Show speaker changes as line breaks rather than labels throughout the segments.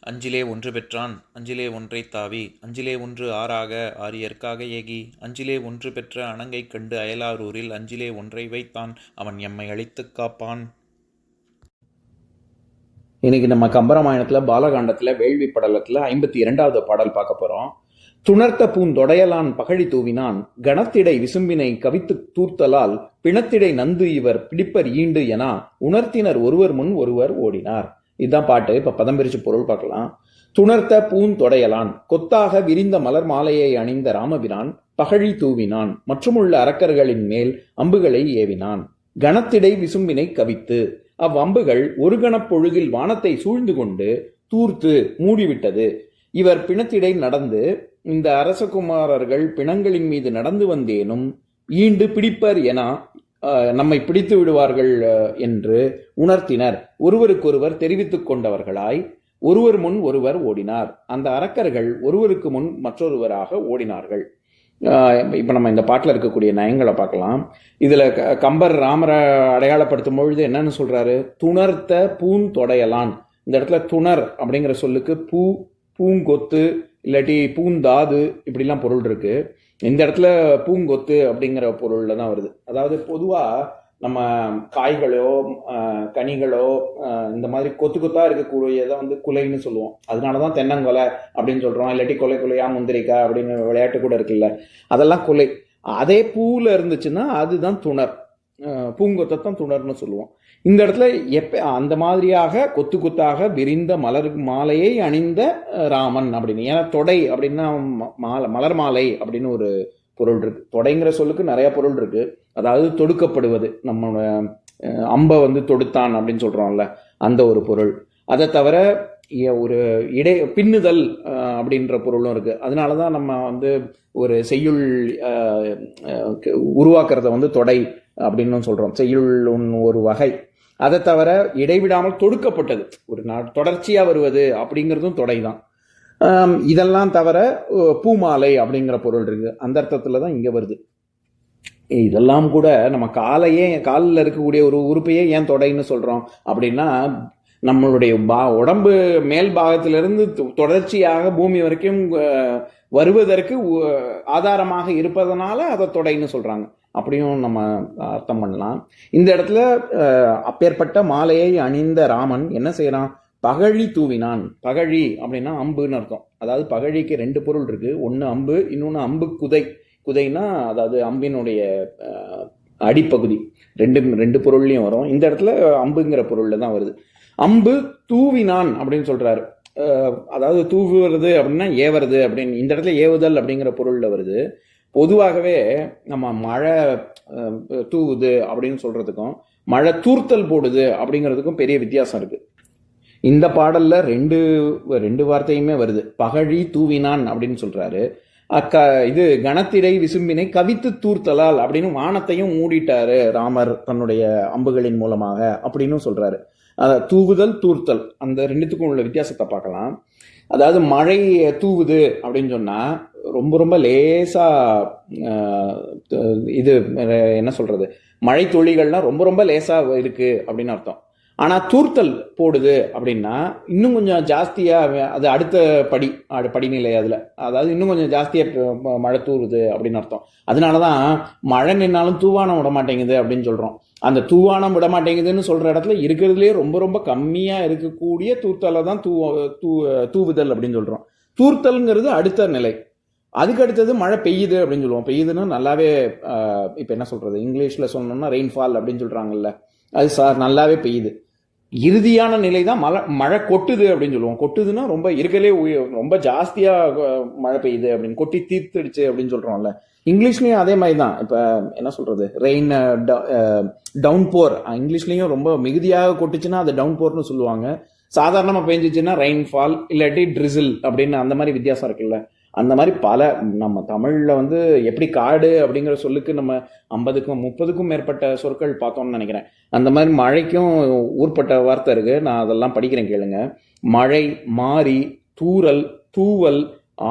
அஞ்சிலே ஒன்று பெற்றான் அஞ்சிலே ஒன்றை தாவி அஞ்சிலே ஒன்று ஆறாக ஆரியற்காக ஏகி அஞ்சிலே ஒன்று பெற்ற அணங்கை கண்டு அயலாரூரில் அஞ்சிலே ஒன்றை வைத்தான் அவன் எம்மை அழித்துக் காப்பான்.
இன்னைக்கு நம்ம கம்பராமாயணத்தில் பாலகாண்டத்தில் வேள்வி படலத்துல ஐம்பத்தி இரண்டாவது பாடல் பார்க்க போகிறோம் துணர்த்த பூந்தொடையலான் பகழி தூவினான் கணத்திடை விசும்பினை கவித்து தூர்த்தலால் பிணத்திடை நந்து இவர் பிடிப்பர் ஈண்டு என உணர்த்தினர் ஒருவர் முன் ஒருவர் ஓடினார். இதுதான் பாட்டு. இப்ப பதம் பிரித்து பொருள் பார்க்கலாம். துணர்த்த பூந்தொடையலான் கொத்தாக விரிந்த மலர் மாலையை அணிந்த ராமபிரான் பகழி தூவினான் மற்றுமுள்ள அரக்கர்களின் மேல் அம்புகளை ஏவினான். கணத்திடை விசும்பினை கவித்து அவ்வம்புகள் ஒரு கணப்பொழுகில் வானத்தை சூழ்ந்து கொண்டு தூர்த்து மூடிவிட்டது. இவர் பிணத்திடை நடந்து இந்த அரசகுமாரர்கள் பிணங்களின் மீது நடந்து வந்தேனும் ஈண்டு பிடிப்பர் என நம்மை பிடித்து விடுவார்கள் என்று உணர்த்தினர். ஒருவருக்கொருவர் தெரிவித்துக் கொண்டவர்களாய் ஒருவர் முன் ஒருவர் ஓடினார். அந்த அரக்கர்கள் ஒருவருக்கு முன் மற்றொருவராக ஓடினார்கள். இப்போ நம்ம இந்த பாட்டில் இருக்கக்கூடிய நயங்களை பார்க்கலாம். இதில் க- கம்பர் ராமரை அடையாளப்படுத்தும் பொழுது என்னன்னு சொல்கிறாரு துணர்த்த பூந்தொடையலான் இந்த இடத்துல துணர் அப்படிங்கிற சொல்லுக்கு பூ பூங்கொத்து இல்லாட்டி பூந்தாது இப்படிலாம் பொருள் இருக்குது இந்த இடத்துல பூங்கொத்து அப்படிங்கிற பொருளில் தான் வருது. அதாவது பொதுவாக நம்ம காய்களோ கனிகளோ இந்த மாதிரி கொத்து கொத்தாக இருக்கக்கூடியதை வந்து குலைன்னு சொல்லுவோம். அதனால தான் தென்னங்கொலை அப்படின்னு சொல்கிறோம் இல்லாட்டி கொலை கொலையா முந்திரிக்காய் அப்படின்னு விளையாட்டு கூட இருக்குல்ல. அதெல்லாம் குலை. அதே பூவில் இருந்துச்சுன்னா அதுதான் துணர். பூங்கொத்தத்தான் துணர்னு சொல்லுவோம். இந்த இடத்துல எப்ப அந்த மாதிரியாக கொத்து கொத்தாக விரிந்த மலர் மாலையை அணிந்த ராமன் அப்படின்னு. ஏன்னா தொடை அப்படின்னா மாலை மலர் மாலை அப்படின்னு ஒரு பொருள் இருக்கு. தொடைங்கிற சொல்லுக்கு நிறைய பொருள் இருக்கு. அதாவது தொடுக்கப்படுவது. நம்ம அம்பை வந்து தொடுத்தான் அப்படின்னு சொல்றோம்ல அந்த ஒரு பொருள். அதை தவிர இ- ஒரு இடை பின்னுதல் அப்படின்ற பொருளும் இருக்கு. அதனால தான் நம்ம வந்து ஒரு செய்யுள் உருவாக்குறத வந்து தொடை அப்படின்னு சொல்றோம். செய்யுள் ஒன்று ஒரு வகை. அதை தவிர இடைவிடாமல் தொடுக்கப்பட்டது. ஒரு நா- தொடர்ச்சியா வருவது அப்படிங்கிறதும் தொடை தான் இதெல்லாம் தவிர பூமாலை அப்படிங்கிற பொருள் இருக்கு. அந்த அர்த்தத்துல தான் இங்க வருது. இதெல்லாம் கூட நம்ம காலையே காலில் இருக்கக்கூடிய ஒரு உறுப்பையே ஏன் தொடைன்னு சொல்றோம் அப்படின்னா நம்மளுடைய பா உடம்பு மேல் பாகத்திலிருந்து தொ- தொடர்ச்சியாக பூமி வரைக்கும் வருவதற்கு ஆதாரமாக இருப்பதனால அதை தொடைன்னு சொல்றாங்க. அப்படியும் நம்ம அர்த்தம் பண்ணலாம். இந்த இடத்துல அப்பேற்பட்ட மாலையை அணிந்த ராமன் என்ன செய்யறான்? பகழி தூவினான். பகழி அப்படின்னா அம்புன்னு அர்த்தம். அதாவது பகழிக்கு ரெண்டு பொருள் இருக்கு. ஒன்று அம்பு இன்னொன்று அம்பு குதை. குதைனா அதாவது அம்பினுடைய அடிப்பகுதி. ரெண்டு ரெண்டு பொருள்லையும் வரும். இந்த இடத்துல அம்புங்கிற பொருள்ல தான் வருது. அம்பு தூவினான் அப்படின்னு சொல்றாரு. அதாவது தூவுறது அப்படின்னா ஏவறது அப்படின்னு இந்த இடத்துல ஏவுதல் அப்படிங்கிற பொருள்ல வருது. பொதுவாகவே நம்ம மழை தூவுது அப்படின்னு சொல்றதுக்கும் மழை தூர்த்தல் போடுது அப்படிங்கிறதுக்கும் பெரிய வித்தியாசம் இருக்கு. இந்த பாடல்ல ரெண்டு ரெண்டு வார்த்தையுமே வருது. பகழி தூவினான் அப்படின்னு சொல்றாரு. அக்க இது கணத்திடை விசும்பினை கவித்து தூர்த்தலால் அப்படின்னு வானத்தையும் மூடிட்டாரு ராமர் தன்னுடைய அம்புகளின் மூலமாக அப்படின்னு சொல்றாரு. அத தூவுதல் தூர்த்தல் அந்த ரெண்டுத்துக்கும் உள்ள வித்தியாசத்தை பார்க்கலாம். அதாவது மழை தூவுது அப்படின்னு சொன்னா ரொம்ப ரொம்ப லேசா இது என்ன சொல்றது? மழை துளிகள்லாம் ரொம்ப ரொம்ப லேசா இருக்கு அப்படின்னு அர்த்தம். ஆனா தூர்த்தல் போடுது அப்படின்னா இன்னும் கொஞ்சம் ஜாஸ்தியா அது அடுத்த படி அடு- படிநிலை அதுல. அதாவது இன்னும் கொஞ்சம் ஜாஸ்தியா மழை தூறுது அப்படின்னு அர்த்தம். அதனாலதான் மழை நின்னாலும் தூவானம் விட மாட்டேங்குது அப்படின்னு சொல்றோம். அந்த தூவானம் விட மாட்டேங்குதுன்னு சொல்ற இடத்துல இருக்கிறதுலே ரொம்ப ரொம்ப கம்மியா இருக்கக்கூடிய தூத்தலை தான் தூ தூ தூவுதல் அப்படின்னு சொல்றோம். தூர்த்தல்ங்கிறது அடுத்த நிலை. அதுக்கு அடுத்தது மழை பெய்யுது அப்படின்னு சொல்லுவோம். பெய்யுதுன்னா நல்லாவே இப்போ என்ன சொல்றது? இங்கிலீஷில் சொன்னோம்னா ரெயின்ஃபால் அப்படின்னு சொல்றாங்கல்ல. அது சார் நல்லாவே பெய்யுது. இறுதியான நிலை தான் மழை மழை கொட்டுது அப்படின்னு சொல்லுவோம். கொட்டுதுன்னா ரொம்ப இருக்கலே ரொம்ப ஜாஸ்தியாக மழை பெய்யுது அப்படின்னு கொட்டி தீர்த்துடுச்சு அப்படின்னு சொல்றோம்ல. இங்கிலீஷ்லயும் அதே மாதிரி தான் இப்போ என்ன சொல்றது? ரெயின் டவுன் போர் இங்கிலீஷ்லயும் ரொம்ப மிகுதியாக கொட்டுச்சுன்னா அது டவுன் போர்னு சொல்லுவாங்க. சாதாரணமாக பெஞ்சிச்சுன்னா ரெயின்ஃபால் இல்லாட்டி ட்ரிசில் அப்படின்னு அந்த மாதிரி வித்தியாசம் இருக்குல்ல. அந்த மாதிரி பல நம்ம தமிழில் வந்து எப்படி காடு அப்படிங்கிற சொல்லுக்கு நம்ம ஐம்பதுக்கும் முப்பதுக்கும் மேற்பட்ட சொற்கள் பார்த்தோம்னு நினைக்கிறேன். அந்த மாதிரி மழைக்கும் ஊர்பட்ட வார்த்தை இருக்கு. நான் அதெல்லாம் படிக்கிறேன் கேளுங்க. மழை மாறி தூறல் தூவல்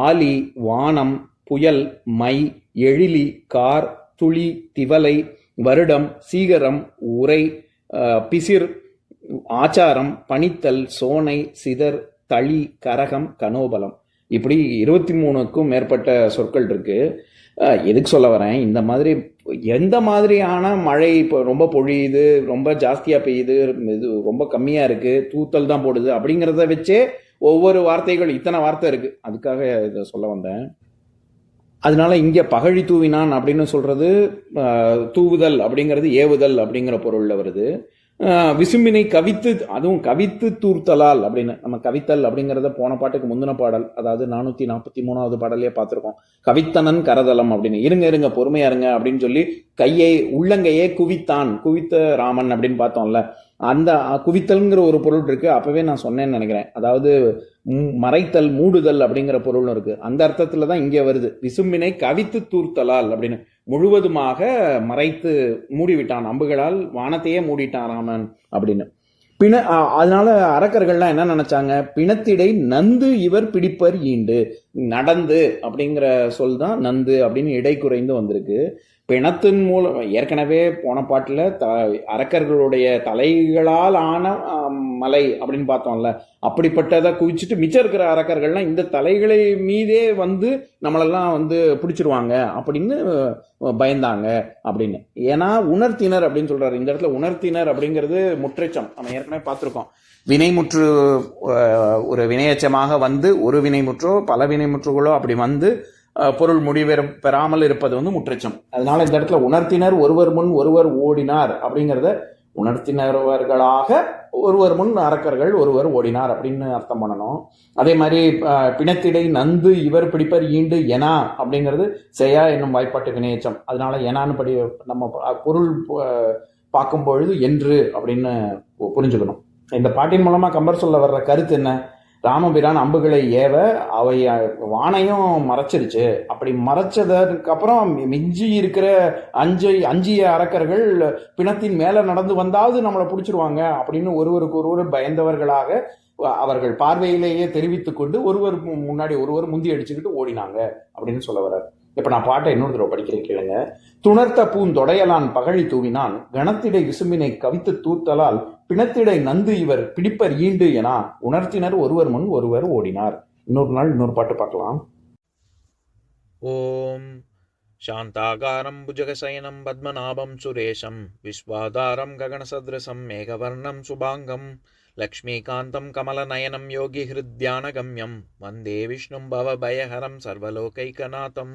ஆலி வானம் புயல் மை எழிலி கார் துளி திவலை வருடம் சீகரம் உரை பிசிர் ஆச்சாரம் பணித்தல் சோனை சிதர் தளி கரகம் கனோபலம். இப்படி இருபத்தி மூணுக்கும் மேற்பட்ட சொற்கள் இருக்குது எதுக்கு சொல்ல வரேன்? இந்த மாதிரி எந்த மாதிரியான மழை இப்போ ரொம்ப பொழியுது ரொம்ப ஜாஸ்தியாக பெய்யுது இது ரொம்ப கம்மியாக இருக்குது தூத்தல் தான் போடுது அப்படிங்கிறத வச்சே ஒவ்வொரு வார்த்தைகள் இத்தனை வார்த்தை இருக்குது அதுக்காக இதை சொல்ல வந்தேன். அதனால இங்கே பகழி தூவினான் அப்படின்னு சொல்கிறது தூவுதல் அப்படிங்கிறது ஏவுதல் அப்படிங்கிற பொருளில் வருது. விசும்பினை கவித்து அதுவும் கவித்து தூர்த்தலால் அப்படின்னு. நம்ம கவித்தல் அப்படிங்கிறத போன பாட்டுக்கு முந்தின பாடல் அதாவது நானூற்றி நாற்பத்தி மூணாவது பாடலே பார்த்துருக்கோம். கவித்தனன் கரதலம் அப்படின்னு. இருங்க இருங்க பொறுமையா இருங்க அப்படின்னு சொல்லி கையை உள்ளங்கையே குவித்தான் குவித்த ராமன் அப்படின்னு பார்த்தோம்ல. அந்த குவித்தல்ங்கிற ஒரு பொருள் இருக்கு. அப்பவே நான் சொன்னேன்னு நினைக்கிறேன். அதாவது மறைத்தல் மூடுதல் அப்படிங்கிற பொருளும் இருக்கு. அந்த அர்த்தத்துல தான் இங்கே வருது. விசும்பினை கவித்து தூர்த்தலால் அப்படின்னு. முழுவதுமாக மறைத்து மூடிவிட்டான். அம்புகளால் வானத்தையே மூடிட்டான் ராமன் அப்படின்னு. பிண அதனால அரக்கர்கள்லாம் என்ன நினைச்சாங்க? பிணத்திடை நந்து இவர் பிடிப்பர் ஈண்டு. நடந்து அப்படிங்கிற சொல் தான் நந்து அப்படின்னு இடை குறைந்து வந்திருக்கு. பிணத்தின் மூலம் ஏற்கனவே போன பாட்டில் த அரக்கர்களுடைய தலைகளால் ஆன மலை அப்படின்னு பார்த்தோம்ல அப்படிப்பட்டதை குவிச்சிட்டு மிச்சம் இருக்கிற அரக்கர்கள்லாம் இந்த தலைகளை மீதே வந்து நம்மளெல்லாம் வந்து பிடிச்சிருவாங்க அப்படின்னு பயந்தாங்க அப்படின்னு. ஏன்னா உணர்த்தினர் அப்படின்னு சொல்கிறாரு இந்த இடத்துல உணர்த்தினர் அப்படிங்கிறது முற்றெச்சம். நம்ம ஏற்கனவே பார்த்துருக்கோம். வினைமுற்று ஒரு வினையச்சமாக வந்து ஒரு வினைமுற்றோ பல வினைமுற்றுகளோ அப்படி வந்து பொருள் முடிவெறும் பெறாமல் இருப்பது வந்து முற்றச்சம். அதனால இந்த இடத்துல உணர்த்தினர் ஒருவர் முன் ஒருவர் ஓடினார் அப்படிங்கிறத உணர்த்தினவர்களாக ஒருவர் முன் அரக்கர்கள் ஒருவர் ஓடினார் அப்படின்னு அர்த்தம் பண்ணணும். அதே மாதிரி பிணத்திடை நந்து இவர் பிடிப்பர் ஈண்டு எனா அப்படிங்கிறது செய்யா என்னும் வாய்ப்பாட்டு வினையச்சம். அதனால எனான்னு படி நம்ம பொருள் பார்க்கும் பொழுது என்று அப்படின்னு பு- புரிஞ்சுக்கணும். இந்த பாட்டின் மூலமா கம்பர் சொல்ல வர்ற கருத்து என்ன? ராமபிரான் அம்புகளை ஏவ அவை வானையும் மறைச்சிருச்சு. அப்படி மறைச்சதற்கு அப்புறம் மிஞ்சி இருக்கிற அஞ்சு அஞ்சிய அரக்கர்கள் பிணத்தின் மேலே நடந்து வந்தாவது நம்மளை பிடிச்சிருவாங்க அப்படின்னு ஒருவருக்கு ஒருவர் பயந்தவர்களாக அவர்கள் பார்வையிலேயே தெரிவித்துக்கொண்டு ஒருவர் முன்னாடி ஒருவர் முந்தி அடிச்சுக்கிட்டு ஓடினாங்க அப்படின்னு சொல்ல வர்றார். இப்ப நான் பாட்டை இன்னொரு தடவை படிக்கிறேன் கேளுங்க துணர்த்த பூந்தொடையலான் பகழி தூவினான் கணத்திடை விசும்பினை கவித்து தூத்தலால் பிணத்திடை நந்து இவர் பிடிப்பர் ஈண்டு என உணர்த்தினர் ஒருவர் முன் ஒருவர் ஓடினார் இன்னொரு நாள் இன்னொரு பாட்டு பார்க்கலாம்
ॐ शान्ताकारं भुजगशयनं पद्मनाभं सुरेशं विश्वाधारं गगनसदृशं मेघवर्णं शुभाङ्गं लक्ष्मीकान्तं कमलनयनं योगिहृद्यानगम्यं वन्दे विष्णुं भवभयहरं सर्वलोकैकनाथम्